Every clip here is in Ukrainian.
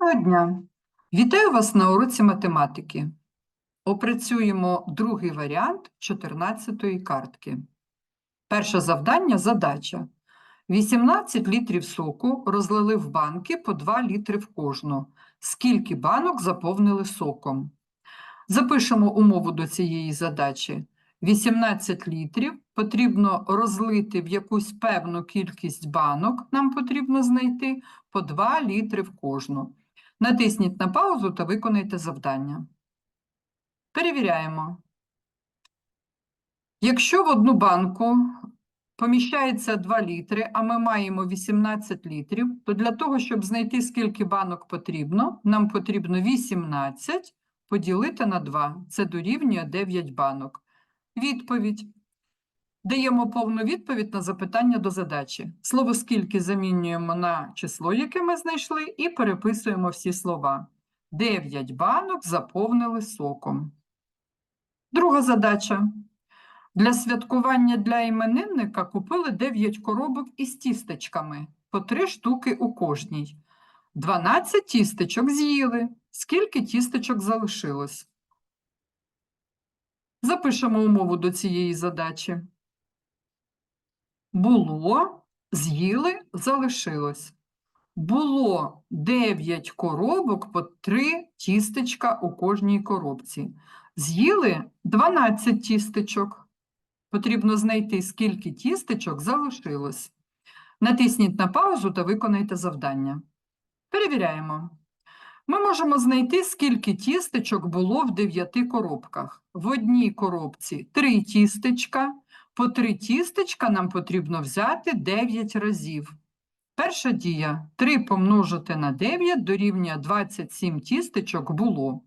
Доброго дня! Вітаю вас на уроці математики. Опрацюємо другий варіант 14-ї картки. Перше завдання – задача. 18 літрів соку розлили в банки по 2 літри в кожну. Скільки банок заповнили соком? Запишемо умову до цієї задачі. 18 літрів потрібно розлити в якусь певну кількість банок, нам потрібно знайти по 2 літри в кожну. Натисніть на паузу та виконайте завдання. Перевіряємо. Якщо в одну банку поміщається 2 літри, а ми маємо 18 літрів, то для того, щоб знайти, скільки банок потрібно, нам потрібно 18 поділити на 2. Це дорівнює 9 банок. Відповідь. Даємо повну відповідь на запитання до задачі. Слово «скільки» замінюємо на число, яке ми знайшли, і переписуємо всі слова. 9 банок заповнили соком. Друга задача. Для святкування для іменинника купили 9 коробок із тістечками, по 3 штуки у кожній. 12 тістечок з'їли. Скільки тістечок залишилось? Запишемо умову до цієї задачі. Було, з'їли, залишилось. Було 9 коробок по 3 тістечка у кожній коробці. З'їли 12 тістечок. Потрібно знайти, скільки тістечок залишилось. Натисніть на паузу та виконайте завдання. Перевіряємо. Ми можемо знайти, скільки тістечок було в 9 коробках. В одній коробці 3 тістечка. По 3 тістечка нам потрібно взяти 9 разів. Перша дія 3 помножити на 9 дорівнює 27 тістечок було.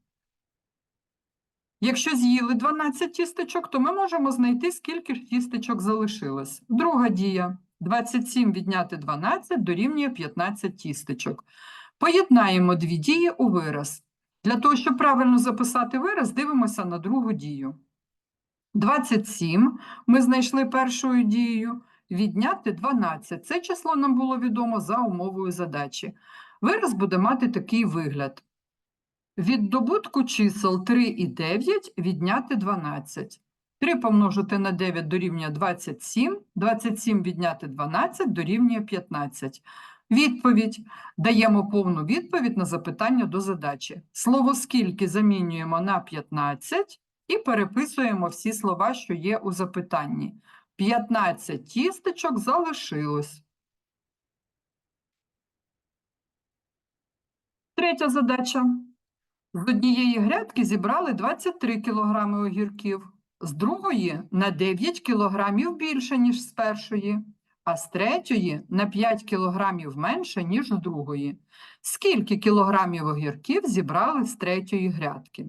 Якщо з'їли 12 тістечок, то ми можемо знайти, скільки ж тістечок залишилось. Друга дія 27 відняти 12 дорівнює 15 тістечок. Поєднаємо дві дії у вираз. Для того, щоб правильно записати вираз, дивимося на другу дію. 27 ми знайшли першою дією, відняти 12. Це число нам було відомо за умовою задачі. Вираз буде мати такий вигляд. Від добутку чисел 3 і 9 відняти 12. 3 помножити на 9 дорівнює 27, 27 відняти 12 дорівнює 15. Відповідь. Даємо повну відповідь на запитання до задачі. Слово «скільки» замінюємо на 15 і переписуємо всі слова, що є у запитанні. 15 тістечок залишилось. Третя задача. З однієї грядки зібрали 23 кг огірків, з другої на 9 кг більше, ніж з першої, а з третьої на 5 кг менше, ніж з другої. Скільки кілограмів огірків зібрали з третьої грядки?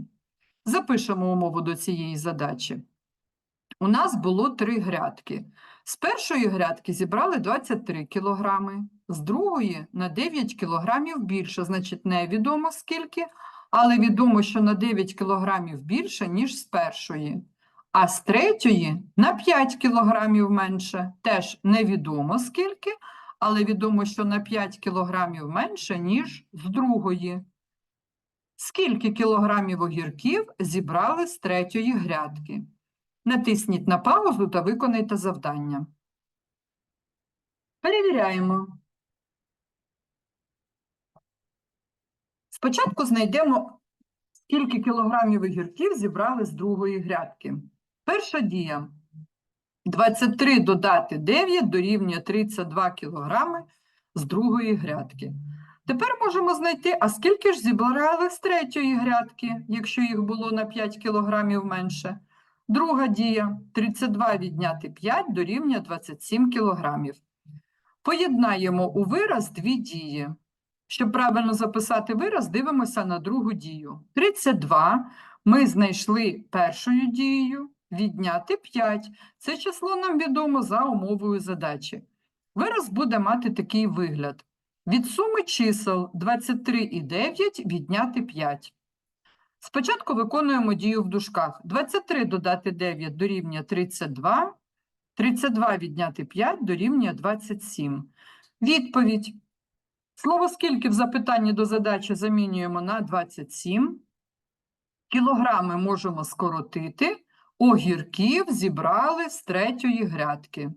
Запишемо умову до цієї задачі. У нас було три грядки. З першої грядки зібрали 23 кілограми, з другої на 9 кілограмів більше, значить невідомо скільки, але відомо, що на 9 кілограмів більше, ніж з першої. А з третьої на 5 кілограмів менше, теж невідомо скільки, але відомо, що на 5 кілограмів менше, ніж з другої. Скільки кілограмів огірків зібрали з третьої грядки? Натисніть на паузу та виконайте завдання. Перевіряємо. Спочатку знайдемо, скільки кілограмів огірків зібрали з другої грядки. Перша дія. 23 додати 9 дорівнює 32 кілограми з другої грядки. Тепер можемо знайти, а скільки ж зібрали з третьої грядки, якщо їх було на 5 кілограмів менше. Друга дія 32 відняти 5 дорівнює 27 кілограмів. Поєднаємо у вираз дві дії. Щоб правильно записати вираз, дивимося на другу дію. 32 ми знайшли першою дією, відняти 5. Це число нам відомо за умовою задачі. Вираз буде мати такий вигляд. Від суми чисел 23 і 9 відняти 5. Спочатку виконуємо дію в дужках. 23 додати 9 дорівнює 32, 32 відняти 5 дорівнює 27. Відповідь. Слово скільки в запитанні до задачі замінюємо на 27. Кілограми можемо скоротити. Огірків зібрали з третьої грядки.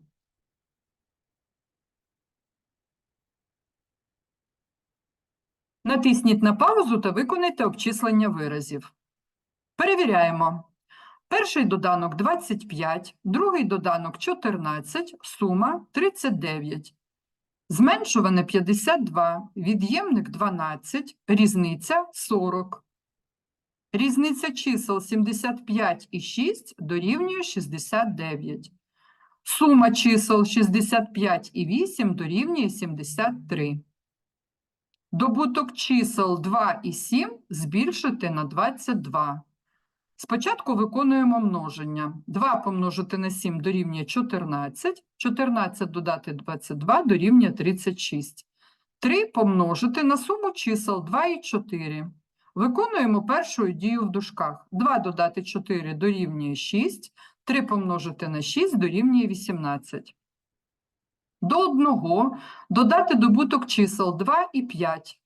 Натисніть на паузу та виконайте обчислення виразів. Перевіряємо. Перший доданок 25, другий доданок 14, сума 39. Зменшуване 52, від'ємник 12, різниця 40. Різниця чисел 75 і 6 дорівнює 69. Сума чисел 65 і 8 дорівнює 73. Добуток чисел 2 і 7 збільшити на 22. Спочатку виконуємо множення. 2 помножити на 7 дорівнює 14, 14 додати 22 дорівнює 36. 3 помножити на суму чисел 2 і 4. Виконуємо першу дію в дужках. 2 додати 4 дорівнює 6, 3 помножити на 6 дорівнює 18. До 1 додати добуток чисел 2 і 5.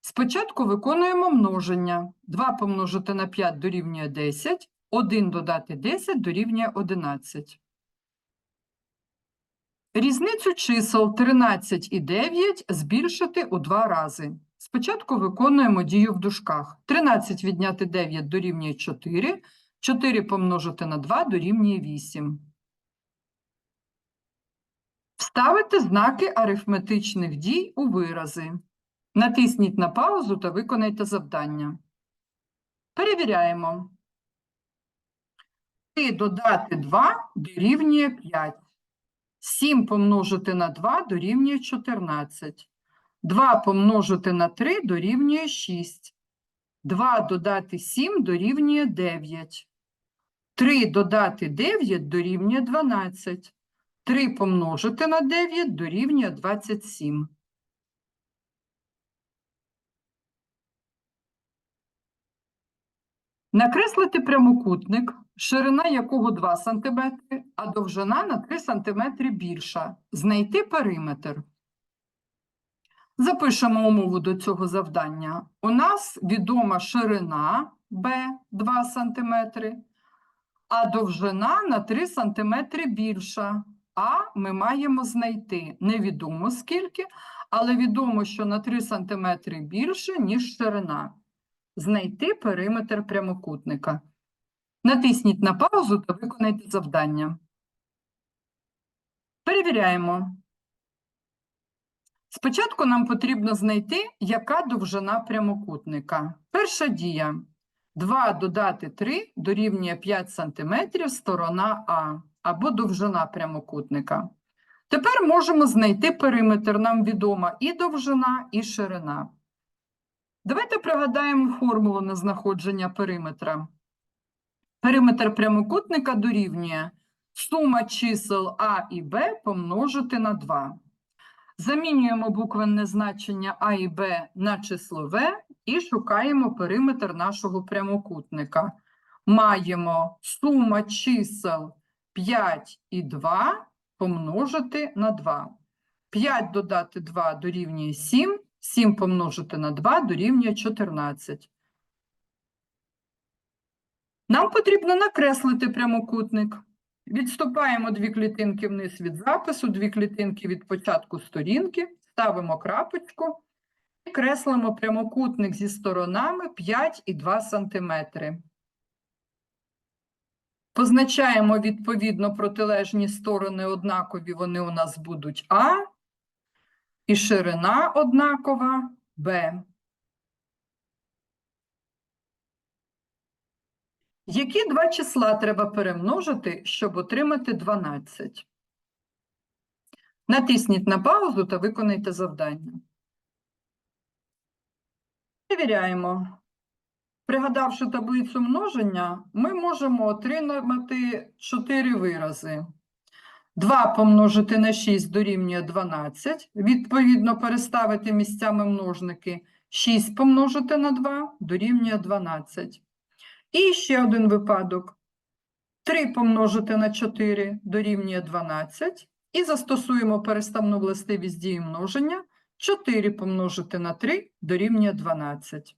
Спочатку виконуємо множення. 2 помножити на 5 дорівнює 10, 1 додати 10 дорівнює 11. Різницю чисел 13 і 9 збільшити у два рази. Спочатку виконуємо дію в дужках. 13 відняти 9 дорівнює 4, 4 помножити на 2 дорівнює 8. Вставити знаки арифметичних дій у вирази. Натисніть на паузу та виконайте завдання. Перевіряємо. 3 додати 2 дорівнює 5. 7 помножити на 2 дорівнює 14. 2 помножити на 3 дорівнює 6. 2 додати 7 дорівнює 9. 3 додати 9 дорівнює 12. 3 помножити на 9 дорівнює 27. Накреслити прямокутник, ширина якого 2 см, а довжина на 3 см більша. Знайти периметр. Запишемо умову до цього завдання. У нас відома ширина b 2 см, а довжина на 3 см більша. А ми маємо знайти невідомо скільки, але відомо, що на 3 см більше, ніж ширина. Знайти периметр прямокутника. Натисніть на паузу та виконайте завдання. Перевіряємо. Спочатку нам потрібно знайти, яка довжина прямокутника. Перша дія. 2 додати 3 дорівнює 5 см сторона А або довжина прямокутника. Тепер можемо знайти периметр. Нам відома і довжина, і ширина. Давайте пригадаємо формулу на знаходження периметра. Периметр прямокутника дорівнює сума чисел А і Б помножити на 2. Замінюємо буквенне значення А і Б на число В і шукаємо периметр нашого прямокутника. Маємо сума чисел 5 і 2 помножити на 2. 5 додати 2 дорівнює 7, 7 помножити на 2 дорівнює 14. Нам потрібно накреслити прямокутник. Відступаємо дві клітинки вниз від запису, дві клітинки від початку сторінки, ставимо крапочку і креслимо прямокутник зі сторонами 5 і 2 см. Позначаємо відповідно протилежні сторони однакові, вони у нас будуть А, і ширина однакова Б. Які два числа треба перемножити, щоб отримати 12? Натисніть на паузу та виконайте завдання. Перевіряємо. Пригадавши таблицю множення, ми можемо отримати 4 вирази. 2 помножити на 6 дорівнює 12. Відповідно, переставити місцями множники. 6 помножити на 2 дорівнює 12. І ще один випадок. 3 помножити на 4 дорівнює 12. І застосуємо переставну властивість дії множення. 4 помножити на 3 дорівнює 12.